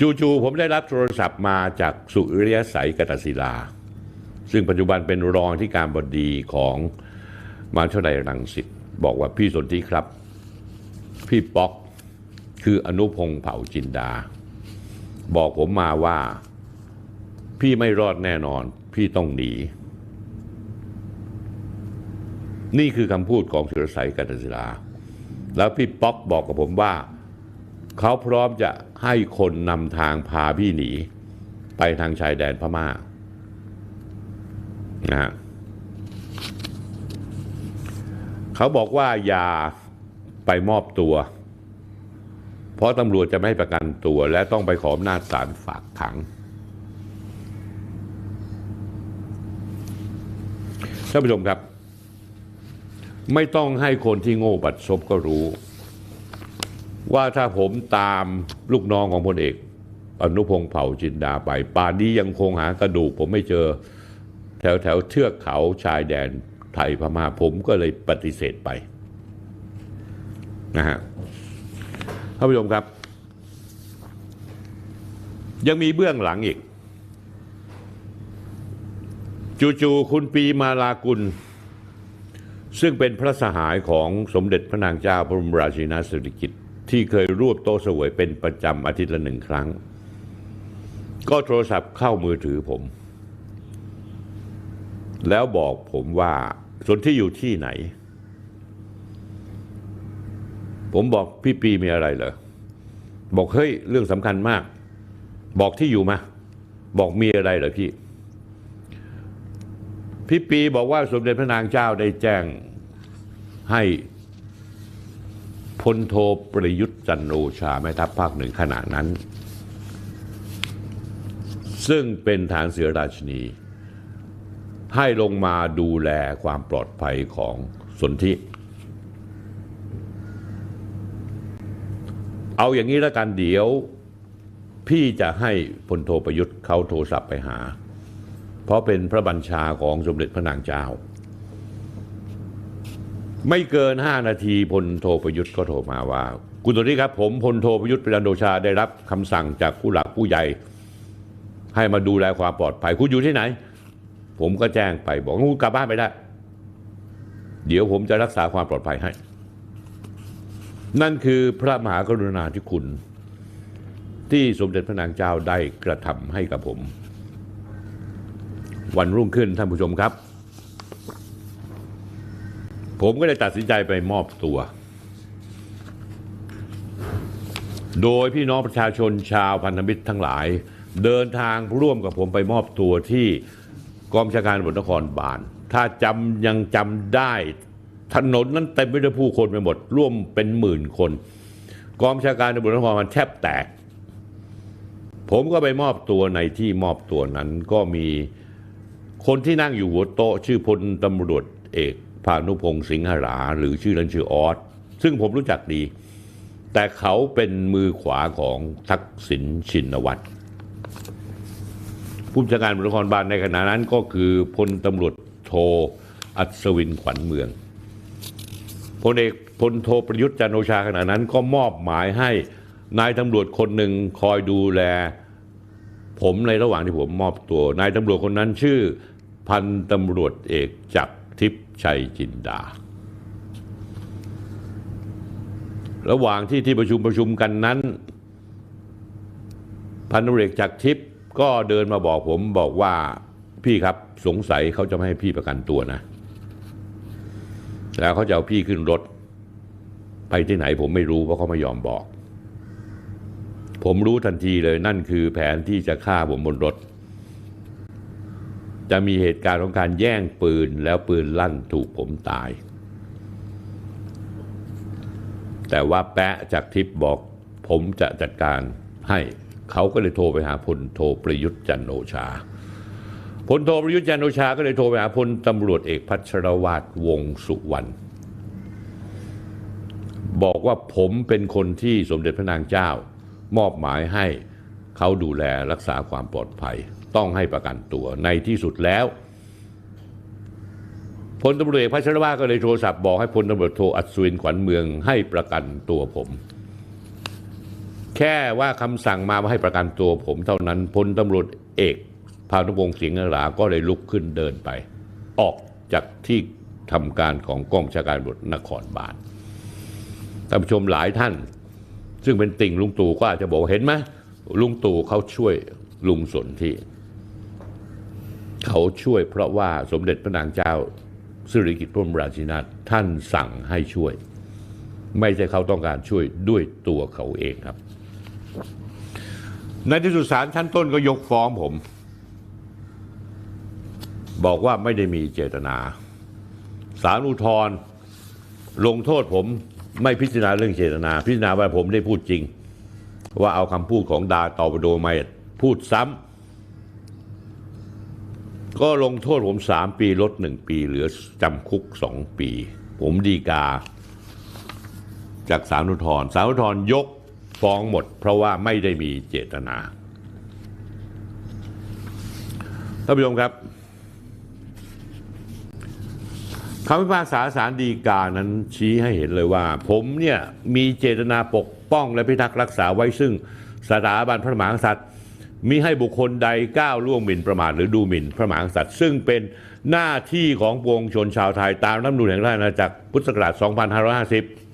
จู่ๆผมได้รับโทรศัพท์มาจากสุริยสายกตศิลา ซึ่งปัจจุบันเป็นรองที่การบดีของมหาวิทยาลัยรังสิตบอกว่าพี่สนธิครับ พี่ป๊อกคืออนุพงษ์เผ่าจินดา บอกผมมาว่าพี่ไม่รอดแน่นอน พี่ต้องหนี นี่คือคำพูดของสุรสัยกัตศิลา แล้วพี่ป๊อกบอกกับผมว่า เขาพร้อมจะให้คนนำทางพาพี่หนี ไปทางชายแดนพม่านะฮะเขาบอกว่าอย่าไปมอบตัว เพราะตำรวจจะไม่ให้ประกันตัว และต้องไปขออำนาจศาลฝากขังท่านผู้ชมครับ ไม่ต้องให้คนที่โง่บัดซบก็รู้ ว่าถ้าผมตามลูกน้องของพลเอก อนุพงษ์เผ่าจินดาไปป่านนี้ยังคงหากระดูกผมไม่เจอแถวแถวเทือกเขาชายแดนไทยพม่าผมก็เลยปฏิเสธไปนะฮะท่านผู้ชมครับ ยังมีเบื้องหลังอีก จู่ๆคุณปีมาลากุล ซึ่งเป็นพระสหายของสมเด็จพระนางเจ้าพระบรมราชินีนาถสิริกิติ์ ที่เคยรวบโต๊ะเสวยเป็นประจำอาทิตย์ละหนึ่งครั้ง ก็โทรศัพท์เข้ามือถือผม แล้วบอกผมว่าส่วนที่อยู่ที่ไหน ผมบอกพี่ปีมีอะไรเหรอ บอกเฮ้ยเรื่องสำคัญมาก บอกที่อยู่มา บอกมีอะไรเหรอพี่ พี่ปีบอกว่าสมเด็จพระนางเจ้าได้แจ้งให้ พลโทประยุทธ์จันโอชาแม่ทัพภาคหนึ่งขณะนั้น ซึ่งเป็นฐานเสือราชนี ให้ลงมาดูแลความปลอดภัยของสนธิเอาอย่างนี้แล้วกันเดี๋ยว พี่จะให้พลโทประยุทธ์เขาโทรศัพท์ไปหา เพราะเป็นพระบัญชาของสมเด็จพระนางเจ้า ไม่เกิน 5 นาทีพลโทประยุทธ์ก็โทรมาว่า คุณตัวนี้ครับผมพลโทประยุทธ์ปรันโดชาได้รับคำสั่งจากผู้หลักผู้ใหญ่ ให้มาดูแลความปลอดภัยคุณอยู่ที่ไหน ผมก็แจ้งไปบอกว่าคุณกลับบ้านไปได้ เดี๋ยวผมจะรักษาความปลอดภัยให้ นั่นคือพระมหากรุณาธิคุณ ที่สมเด็จพระนางเจ้าได้กระทำให้กับผม วันรุ่งขึ้นท่านผู้ชมครับ ผมก็เลยตัดสินใจไปมอบตัว โดยพี่น้องประชาชนชาวพันธมิตรทั้งหลาย เดินทางร่วมกับผมไปมอบตัวที่กองบัญชาการตำรวจนครบาล ถ้าจำยังจำได้ถนนนั้นเต็มไปด้วยผู้คนไปหมด ร่วมเป็นหมื่นคน กองบัญชาการตำรวจนครบาลแทบแตก ผมก็ไปมอบตัวในที่มอบตัวนั้นก็มีคนที่นั่งอยู่หัวโต๊ะชื่อพลตำรวจเอก พานุพงศ์สิงหรา หรือชื่อเล่นชื่อออสซึ่งผมรู้จักดี แต่เขาเป็นมือขวาของทักษิณชินวัตรผู้บัญชาการตำรวจนครบาลในขณะนั้นก็คือพลตำรวจโทอัศวินขวัญเมืองพลเอกพลโทประยุทธ์จันโอชาขณะนั้นก็มอบหมายให้นายตำรวจคนหนึ่งคอยดูแล ผมในระหว่างที่ผมมอบตัว นายตำรวจคนนั้นชื่อพันตำรวจเอกจักร ทิพย์ชัยจินดา ระหว่างที่ที่ประชุมประชุมกันนั้น พันตำรวจเอกจักทิพย์ก็เดินมาบอกผมบอกว่าพี่ครับสงสัยเขาจะไม่ให้พี่ประกันตัวนะ แล้วเขาจะเอาพี่ขึ้นรถ ไปที่ไหนผมไม่รู้เพราะเขาไม่ยอมบอก ผมรู้ทันทีเลยนั่นคือแผนที่จะฆ่าผมบนรถ จะมีเหตุการณ์ของการแย่งปืนแล้วปืนลั่นถูกผมตาย แต่ว่าแปะจากทิพย์บอกผมจะจัดการให้เขาก็เลยโทรไปหาพลโทประยุทธ์จันโอชาพลโทประยุทธ์จันโอชาก็เลยโทรไปหาพลตำรวจเอกพัชรวาทวงสุวรรณบอกว่าผมเป็นคนที่สมเด็จพระนางเจ้า มอบหมายให้เขาดูแลรักษาความปลอดภัย ต้องให้ประกันตัวในที่สุดแล้วพลตำรวจเอกพัชรวาก็เลยโทรศัพท์บอกให้พลตำรวจโทอัศวินขวัญเมืองให้ประกันตัวผม แค่ว่าคำสั่งมาว่าให้ประกันตัวผมเท่านั้นพลตำรวจเอกพานุพงศ์สิงห์หราก็เลยลุกขึ้นเดินไป ออกจากที่ทำการของกองชาการตำรวจนครบาลท่านผู้ชมหลายท่าน ซึ่งเป็นติ่งลุงตู่ก็อาจจะบอกเห็นไหมลุงตู่เขาช่วยลุงสนที่ เขาช่วยเพราะว่าสมเด็จพระนางเจ้าสิริกิติ์พระบรมราชินีนาถท่านสั่งให้ช่วย ไม่ใช่เขาต้องการช่วยด้วยตัวเขาเองครับ ในที่สุดศาลชั้นต้นก็ยกฟ้องผม บอกว่าไม่ได้มีเจตนาศาลอุทธร์ลงโทษผมไม่พิจารณาเรื่องเจตนา พิจารณาว่าผมได้พูดจริง ว่าเอาคำพูดของดาตอบโดไมาพูดซ้ำ ก็ลงโทษผมสามปีลดหนึ่งปี เหลือจำคุกสองปี ผมดีกา จากสารุทธรสารุทธรยกฟ้องหมด เพราะว่าไม่ได้มีเจตนาท่านผู้ชมครับคำพิพากษาสารดีกานั้นชี้ให้เห็นเลยว่า ผมเนี่ยมีเจตนาปกป้องและพิทักษ์รักษาไว้ซึ่งสถาบันพระมหากษัตริย์ มิให้บุคคลใดก้าวล่วงหมิ่นประมาทหรือดูหมิ่นพระมหากษัตริย์ ซึ่งเป็นหน้าที่ของปวงชนชาวไทยตามรัฐธรรมนูญแห่งราชอาณาจักรพุทธศักราช 2550